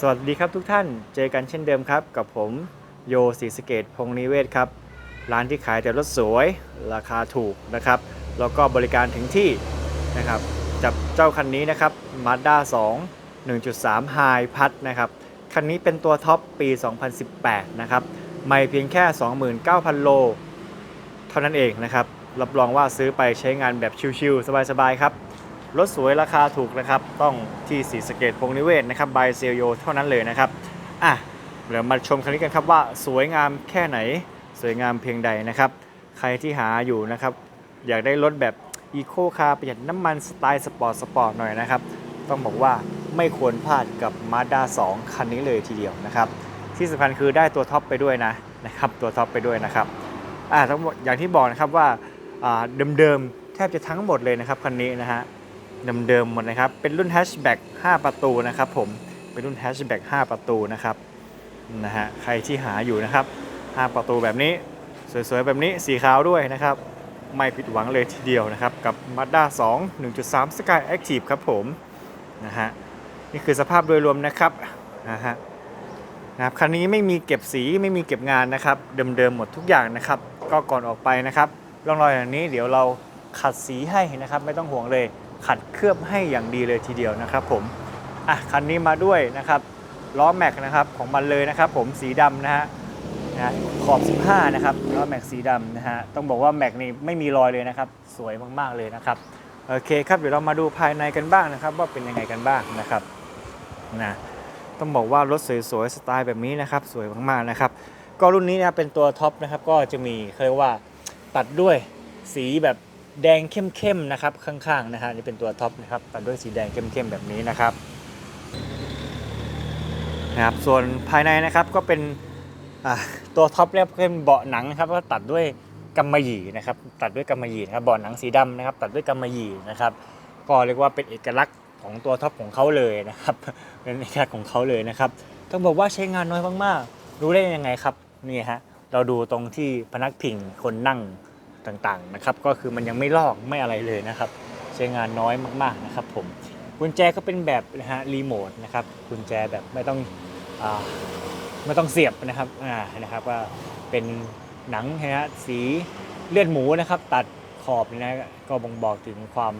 สวัสดีครับทุกท่าน เจอกันเช่นเดิมครับ กับผมโยศรีสเกตพงษ์นิเวศครับ ร้านที่ขายแต่รถสวยราคาถูกนะครับ แล้วก็บริการถึงที่นะครับ จับเจ้าคันนี้นะครับ Mazda 2 1.3 High พัดนะครับ คันนี้เป็นตัวท็อปปี 2018 นะครับ ไม่เพียงแค่ 29,000 โล เท่านั้นเองนะครับ รับรองว่าซื้อไปใช้งานแบบชิลๆสบายๆครับ รถสวยราคาถูกนะครับ ต้องที่สีสะเกตพงษ์นิเวศนะครับบายเซลโยเท่านั้นเลยนะครับอะเดี๋ยวมาชมคันนี้กันครับว่าสวยงามแค่ไหน สวยงามเพียงใดนะครับ ใครที่หาอยู่นะครับ อยากได้รถแบบอีโคคาร์ประหยัดน้ำมันสไตล์สปอร์ตสปอร์ตหน่อยนะครับ ต้องบอกว่าไม่ควรพลาดกับ Mazda 2 คันนี้เลยทีเดียวนะครับ ที่สำคัญคือได้ตัวท็อปไปด้วยนะนะครับ ตัวท็อปไปด้วยนะครับอ่าต้งบอกอย่างที่บอกนะครับว่าเดิมๆแทบจะทั้งหมดเลยนะครับคันนี้นะฮะ เดิมๆหมดนะครับ เป็นรุ่นแฮชแบ็ก5ประตูนะครับผม เป็นรุ่นแฮชแบ็ก5ประตูนะครับนะฮะ ใครที่หาอยู่นะครับ 5 ประตูแบบนี้ สวยๆ แบบนี้ สีขาวด้วยนะครับ ไม่ผิดหวังเลยทีเดียวนะครับ กับ Mazda 2 1.3 Sky Active ครับผม นะฮะ นี่คือสภาพโดยรวมนะครับ นะฮะนะครับคันนี้ไม่มีเก็บสีไม่มีเก็บงานนะครับ เดิมๆหมดทุกอย่างนะครับ ก็ก่อนออกไปนะครับร่องรอยอย่างนี้เดี๋ยวเราขัดสีให้นะครับ ไม่ต้องห่วงเลย ขัดเคลือบให้อย่างดีเลยทีเดียวนะครับผมอะคันนี้มาด้วยนะครับล้อแม็กนะครับของมันเลยนะครับ ผมสีดำนะฮะนะขอบ 15 นะครับล้อแม็กสีดำนะฮะต้องบอกว่าแม็กนี่ไม่มีรอยเลยนะครับ สวยมากๆเลยนะครับโอเคครับเดี๋ยวเรามาดูภายในกันบ้างนะครับ ว่าเป็นยังไงกันบ้างนะครับนะต้องบอกว่ารถสวยๆสไตล์แบบนี้นะครับ สวยมากๆนะครับ ก็รุ่นนี้นะเป็นตัวท็อปนะครับ ก็จะมีเขาเรียกว่าตัดด้วยสีแบบ แดงเข้มๆนะครับข้างๆนะฮะนี่เป็นตัวท็อปนะครับตัดด้วยสีแดงเข้มๆแบบนี้นะครับนะครับส่วนภายในนะครับก็เป็นตัวท็อปเนี่ยเป็นเบาะหนังนะครับก็ตัดด้วยกำมะหยี่นะครับตัดด้วยกำมะหยี่นะครับเบาะหนังสีดำนะครับตัดด้วยกำมะหยี่นะครับก็เรียกว่าเป็นเอกลักษณ์ของตัวท็อปของเขาเลยนะครับเป็นเอกลักษณ์ของเขาเลยนะครับต้องบอกว่าใช้งานน้อยมากๆ รู้ได้ยังไงครับนี่ฮะเราดูตรงที่พนักพิงคนนั่ง ต่างๆนะครับก็คือมันยังไม่ลอกไม่อะไรเลยนะครับ ใช้งานน้อยมากๆนะครับผมกุญแจก็เป็นแบบนะฮะรีโมทนะครับกุญแจแบบไม่ต้องอไม่ต้องเสียบนะครับอ่านะครับว่าเป็นหนังนะฮะสีเลือดหมูนะครับ ตัดขอบนะก็บ่งบอกถึงความ